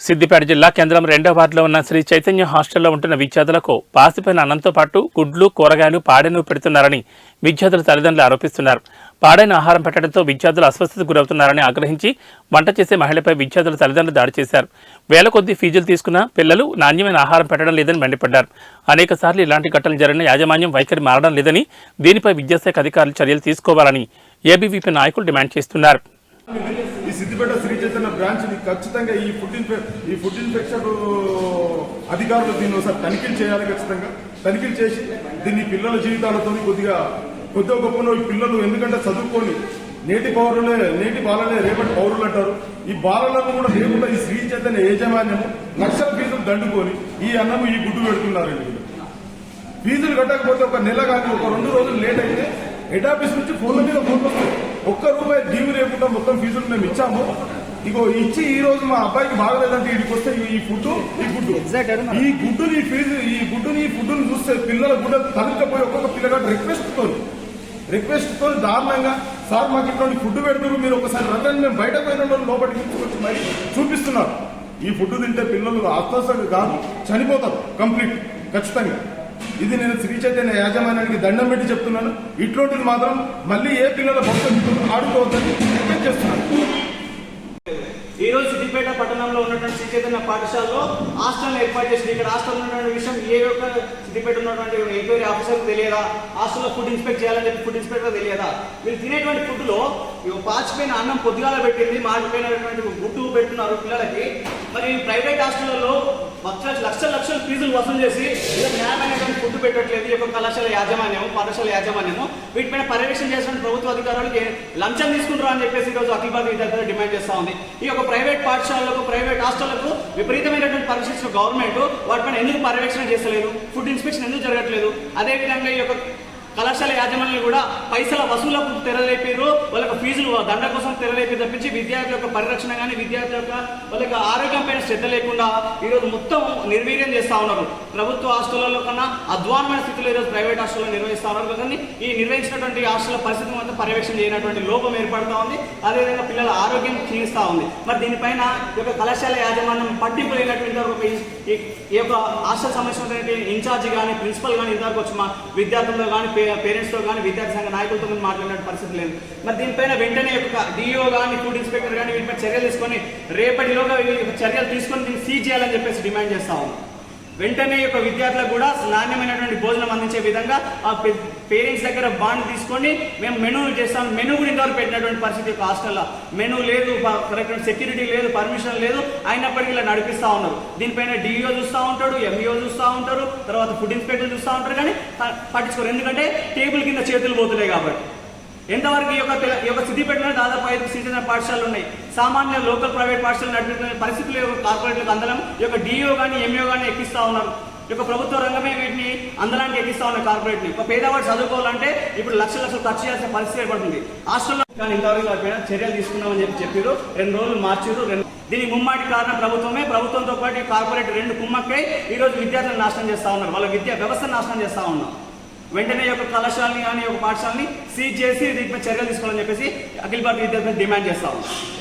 సిద్దిపేట జిల్లా కేంద్రం రెండో వార్డులో ఉన్న శ్రీ చైతన్య హాస్టల్లో ఉంటున్న విద్యార్థులకు పాసిపోయిన అన్నంతో పాటు గుడ్లు కూరగాయలు పాడెను పెడుతున్నారని విద్యార్థుల తల్లిదండ్రులు ఆరోపిస్తున్నారు. పాడైన ఆహారం పెట్టడంతో విద్యార్థులు అస్వస్థతకు గురవుతున్నారని ఆగ్రహించి వంట చేసే మహిళపై విద్యార్థుల తల్లిదండ్రులు దాడి చేశారు. వేల కొద్ది ఫీజులు తీసుకున్న పిల్లలు నాణ్యమైన ఆహారం పెట్టడం లేదని మండిపడ్డారు. అనేక సార్లు ఇలాంటి ఘటనలు జరిగిన యాజమాన్యం వైఖరి మారడం లేదని దీనిపై విద్యాశాఖ అధికారులు చర్యలు తీసుకోవాలని ఏబీవీపీ నాయకులు డిమాండ్ చేస్తున్నారు. ఈ సిద్దిపేట శ్రీ చైతన్య బ్రాంచ్ని ఖచ్చితంగా ఈ ఫుడ్ ఈ ఫుడ్ ఇన్ఫెక్షన్ అధికారులు దీన్ని ఒకసారి తనిఖీలు చేయాలి ఖచ్చితంగా. తనిఖీలు చేసి దీన్ని పిల్లల జీవితాలతో కొద్దిగా కొద్దిగా గొప్పలో ఈ పిల్లలు ఎందుకంటే చదువుకొని నేటి పౌరులే నేటి బాలలే రేపటి పౌరులు అంటారు. ఈ బాలలను కూడా లేకుండా ఈ శ్రీ చైతన్య యాజమాన్యము లక్షల ఫీజులు దండుకొని ఈ అన్నము ఈ గుడ్డు పెడుతున్నారండి ఫీజులు కట్టకపోతే ఒక నెల కానీ ఒక రెండు రోజులు లేట్ అయితే హెడ్ ఆఫీస్ నుంచి ఫోన్ల మీద ఫోన్ వస్తుంది. ఒక్క రూపాయి డ్యూ లేకుండా మొత్తం ఫీజులు మేము ఇచ్చాము. ఇగో ఇచ్చి ఈ రోజు మా అబ్బాయికి బాగలేదంటే ఇడికి వస్తే ఈ ఫుడ్ ఈ గుడ్డు. ఈ గుడ్డుని ఈ ఫీజు ఈ గుడ్డుని ఈ ఫుడ్ని చూస్తే పిల్లల గుడ్డ తనకపోయి ఒక్కొక్క పిల్లగాడు రిక్వెస్ట్తో రిక్వెస్ట్తో దారుణంగా సార్ మాకు ఇటువంటి ఫుడ్ పెడుతున్నారు మీరు ఒకసారి రండి మేము బయట పోయిన వాళ్ళు లోపలికి తీసుకొచ్చి మరి చూపిస్తున్నారు. ఈ ఫుడ్ తింటే పిల్లలు అస్వస్థత కాదు చనిపోతారు కంప్లీట్ ఖచ్చితంగా. ఇది నేను శ్రీ చైతన్య యాజమాన్యానికి దండం పెట్టి చెప్తున్నాను. ఇటువంటిది మాత్రం మళ్ళీ ఏ పిల్లల భక్తులు ఆడుకోవద్దని రిక్వెస్ట్ చేస్తున్నాను. ఈ రోజు సిద్దిపేట పట్టణంలో ఉన్నటువంటి శ్రీ చైతన్య పాఠశాలలో హాస్టల్ ఏర్పాటు చేసింది. ఇక్కడ హాస్టల్ ఉన్నటువంటి విషయం ఏ ఒక్క సిద్దిపేట ఉన్నటువంటి ఎంక్వైరీ ఆఫీసర్కి తెలియదా? హాస్టల్లో ఫుడ్ ఇన్స్పెక్ట్ చేయాలని చెప్పి ఫుడ్ ఇన్స్పెక్టర్ తెలియదా? వీళ్ళు తినేటువంటి ఫుడ్లో పాచిపోయిన అన్నం పొద్దుగాల పెట్టింది మాడిపోయినటువంటి గుడ్డు పెడుతున్నారు పిల్లలకి. మరి ప్రైవేట్ హాస్టల్లో లక్షల లక్షల లక్షల ఫీజులు వసూలు చేసి న్యాయమైనటువంటి ఫుడ్ పెట్టట్లేదు. ఈ యొక్క కళాశాల యాజమాన్యం పాఠశాల యాజమాన్యము. వీటిపైన పర్యవేక్షణ చేసిన ప్రభుత్వ అధికారులకి లంచం తీసుకుంటారు అని చెప్పేసి ఈరోజు అఖిల భారత విద్యార్థులు డిమాండ్ చేస్తా ఉంది. ఈ యొక్క ప్రైవేట్ పాఠశాలలకు ప్రైవేట్ హాస్టళ్ళకు విపరీతమైనటువంటి పరీక్షించిన గవర్నమెంట్ వాటిపైన ఎందుకు పర్యవేక్షణ చేస్తలేదు? ఫుడ్ ఇన్స్పెక్షన్ ఎందుకు జరగట్లేదు? అదేవిధంగా ఈ యొక్క కళాశాల యాజమాన్యులు కూడా పైసల వసూలకు తెరలేపారు వాళ్ళకి ఫీజులు దండ కోసం తెరలేపి తప్పించి విద్యార్థుల యొక్క పరిరక్షణ కానీ విద్యార్థుల యొక్క వాళ్ళ యొక్క ఆరోగ్యం పైన శ్రద్ధ లేకుండా ఈరోజు మొత్తం నిర్వీర్యం చేస్తా ఉన్నారు. ప్రభుత్వ హాస్టళ్ళలో కన్నా అధ్వానమైన స్థితిలో ఈరోజు ప్రైవేట్ హాస్టల్లో నిర్వహిస్తూ ఉన్నారు. కానీ ఈ నిర్వహించినటువంటి హాస్టల్ పరిస్థితి మొత్తం పర్యవేక్షణ చేయనటువంటి లోపం ఏర్పడుతూ ఉంది. అదేవిధంగా పిల్లల ఆరోగ్యం క్షీణిస్తూ ఉంది. మరి దీనిపైన ఈ యొక్క కళాశాల యాజమాన్యం పట్టింపు లేనటువంటి ఒక ఈ- యొక్క హాస్టల్ సంబంధించినటువంటి ఇన్ఛార్జి కానీ ప్రిన్సిపల్ కానీ ఇంతవరకు వచ్చి మా విద్యార్థులతో కానీ పేరెంట్స్తో కానీ విద్యార్థి సంఘ నాయకులతో కానీ మాట్లాడిన పరిస్థితి లేదు. మరి దీనిపైన వెంటనే ఒక డిఓ కానీ ఫుడ్ ఇన్స్పెక్టర్ కానీ వీటిపై చర్యలు తీసుకొని రేపటిలోగా చర్యలు తీసుకొని దీన్ని సీజ్ చేయాలని చెప్పేసి డిమాండ్ చేస్తా ఉన్నాం. వెంటనే యొక్క విద్యార్థులకు కూడా నాణ్యమైనటువంటి భోజనం అందించే విధంగా ఆ పేరెంట్స్ దగ్గర బాండ్ తీసుకొని మేము మెనూ చేస్తాం. మెనూ కూడా ఇంతవరకు పెట్టినటువంటి పరిస్థితి యొక్క హాస్టల్లో. మెనూ లేదు కరెక్ట్ సెక్యూరిటీ లేదు పర్మిషన్ లేదు. అయినప్పటికీ ఇలా నడిపిస్తూ ఉన్నారు. దీనిపైన డిఈఓ చూస్తూ ఉంటాడు ఎంఈఓ చూస్తూ ఉంటారు తర్వాత ఫుడ్ ఇన్స్పెక్టర్ చూస్తూ ఉంటారు కానీ పట్టించుకోరు. ఎందుకంటే టేబుల్ కింద చేతులు పోతున్నాయి కాబట్టి. ఎంతవరకు ఈ యొక్క ఈ యొక్క సిద్దిపేటలో దాదాపు ఐదు సీజన్ పాఠశాలలు ఉన్నాయి. సామాన్య లోకల్ ప్రైవేట్ పాఠశాలలు నడిపిస్తున్న పరిస్థితులు కార్పొరేట్లకు అందరం ఈ యొక్క డిఓ కానీ ఎంఈఓ కానీ ఎక్కిస్తా ఉన్నారు. ఈ యొక్క ప్రభుత్వ రంగమే వీటిని అందరానికి ఎక్కిస్తా ఉన్నాయి కార్పొరేట్ని. ఒక పేదవాడు చదువుకోవాలంటే ఇప్పుడు లక్ష లక్షలు ఖర్చు చేయాల్సిన పరిస్థితి ఏర్పడుతుంది. హాస్టల్లో కానీ ఇంతవరకు వాటిపైన చర్యలు తీసుకున్నామని చెప్పి చెప్పారు రెండు రోజులు మార్చారు రెండు దీనికి ముమ్మాటి కారణం ప్రభుత్వమే. ప్రభుత్వంతో పాటు కార్పొరేట్ రెండు కుమ్మక్కై ఈ రోజు విద్యార్థులను నాశనం చేస్తా ఉన్నారు. వాళ్ళ విద్యా వ్యవస్థను నాశనం చేస్తా ఉన్నారు. వెంటనే యొక్క కళాశాలని కానీ ఒక పాఠశాలని సీజ్ చేసి దీనిపై చర్యలు తీసుకోవాలని చెప్పేసి అఖిల భారత విద్యార్థులు డిమాండ్ చేస్తా ఉన్నాం